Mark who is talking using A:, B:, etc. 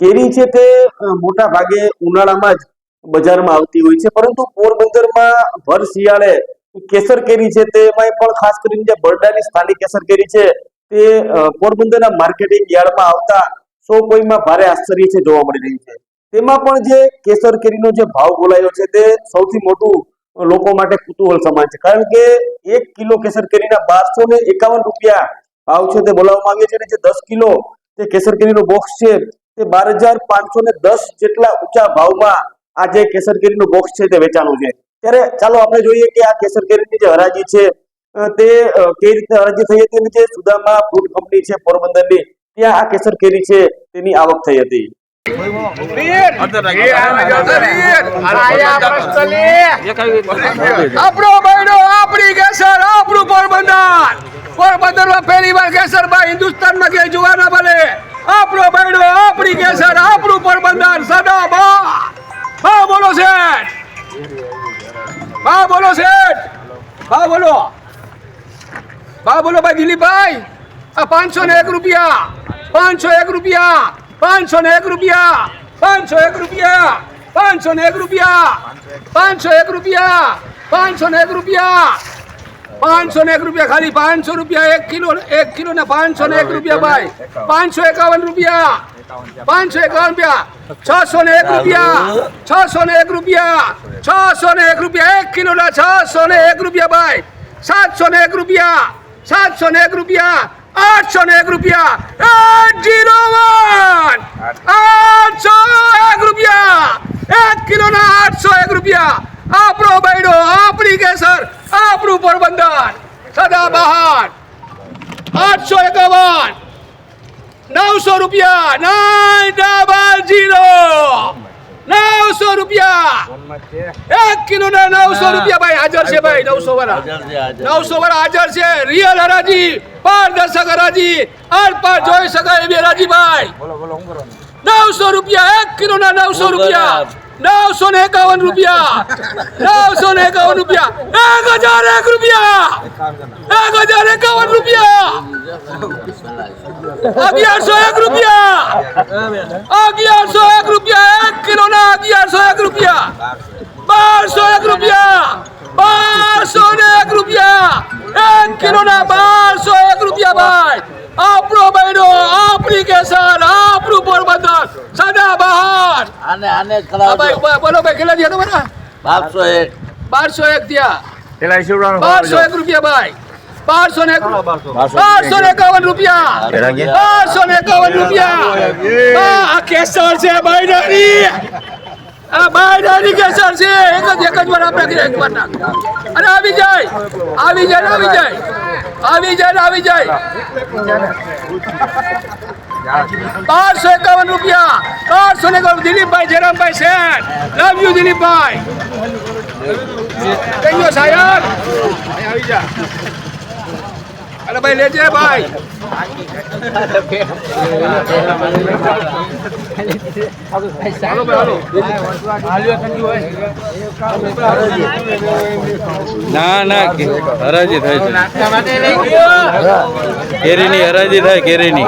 A: કેરી છે તે મોટા ભાગે ઉનાળામાં જ બજારમાં આવતી હોય છે. પરંતુ પોરબંદરમાં ભર શિયાળે કેસર કેરી છે તેમાં પણ ખાસ કરીને જે બરડાની સ્થાનિક કેસર કેરી છે તે પોરબંદરના માર્કેટિંગ યાર્ડમાં આવતા સો કોઈમાં ભારે આશ્ચર્ય છે જોવા મળી રહ્યું છે. તેમાં પણ જે કેસર કેરીનો જે ભાવ બોલાયો છે તે સૌથી મોટું લોકો માટે કુતૂહલ સમાન છે. કારણ કે એક કિલો કેસર કેરીના બારસો ને એકાવન રૂપિયા ભાવ છે તે બોલાવવામાં આવ્યો છે અને જે દસ કિલો તે કેસર કેરીનો બોક્સ છે તે બાર હજાર પાંચસો ને દસ જેટલા ઊંચા ભાવમાં આ જે કેસર કેરીનું બોક્સ છે તે વેચાણું છે. ત્યારે ચાલો આપણે જોઈએ કે આ કેસર કેરીની જે હરાજી છે તે કઈ રીતે હરાજી થઈ હતી જે સુદામા ફૂડ કંપની છે, પોરબંદરની, ત્યાં આ કેસર કેરી છે તેની આવક થઈ હતી.
B: આપણો બહેનો આપણી કેસર, આપણું પોરબંદર. માં પહેલી વાર કેસર હિન્દુસ્તાન હિન્દુસ્તાનમાં આપણી કેસર આપણું પોરબંદર સદા બા બોલો શેઠ. બા બોલો શેઠ. બા બોલો. બા બોલો ભાઈ દિલીપભાઈ. આ પાંચસો ને એક રૂપિયા. પાંચસો એક રૂપિયા. પાંચસો ને એક રૂપિયા. પાંચસો એક રૂપિયા. પાંચસો ને એક રૂપિયા. પાંચસો એક રૂપિયા. પાંચસો ને એક રૂપિયા. પાંચસો ને એક રૂપિયા ખાલી પાંચસો રૂપિયા એક કિલો એક કિલો ને પાંચસો ને એક રૂપિયા ભાઈ. પાંચસો એકાવન રૂપિયા. પાંચસો એકાવન રૂપિયા. છસો ને એક રૂપિયા. છસો ને એક રૂપિયા. છસો ને એક રૂપિયા. એક કિલો ના છસો ને એક રૂપિયા ભાઈ. સાતસો ને એક રૂપિયા. સાતસો ને એક રૂપિયા. આઠસો ને એક રૂપિયા. Eight zero one. આઠસો એક રૂપિયા. એક કિલો ના આઠસો એક રૂપિયા. આપણો બૈડો, આપણી કેસર, આપણું પોરબંદર. સદા બહાર આઠસો એકાવન. નવસો રૂપિયા નાઇન ડબલ જીરો. નવસો રૂપિયા. એક કિલો ના નવસો રૂપિયા ભાઈ હાજર છે ભાઈ નવસો વાળા. નવસો વાળા હાજર છે. રિયલ હરાજી પારદર્શક હરાજી. આર પાર જોઈ શકાય એવી હરાજી ભાઈ. નવસો રૂપિયા એક કિલો ના નવસો રૂપિયા. નવસો ને એકાવન રૂપિયા. નવસો ને એકાવન રૂપિયા. એક હજાર એક રૂપિયા. એક હજાર એકાવન રૂપિયા. અગિયારસો એક રૂપિયા. અગિયારસો એક રૂપિયા. એક કિલો ના અગિયારસો એક રૂપિયા. બારસો એક રૂપિયા. બારસો ને એક રૂપિયા. એક કિલો ના બારસો એક રૂપિયા, ભાઈ. આપણો બહેનો, આપણી કેસર આપણું પોરબંદર સદા બહાર
C: આને આને
B: હા
C: કરાવજો.
B: ભાઈ બ- બોલો ભાઈ કેટલા થયા તમારા?
C: બારસો એક.
B: બારસો એક થયા. બારસો એક. રૂપિયા ભાઈ. બારસો ને
C: બારસો.
B: ને એકાવન રૂપિયા. બારસો ને એકાવન રૂપિયા. આ કેસર છે બાયડાની આ બાયડાની કેસર છે. એક જ એક જ વાર આપણે કરીએ, એક વાર નાખ અને આવી જાય. આવી જાય આવી જાય. આવી જાય આવી જાય. બારસો એકાવન રૂપિયા. બારસો ને એકાવન Dilipbhai, Jayrambhai Sheth. Love you Dilipbhai. Thank you સાહેબ આવી જા. અરે ભાઈ લેજે ભાઈ. હાલો
D: ના ના કે- હરાજી થાય છે. કેરીની હરાજી થાય કેરીની.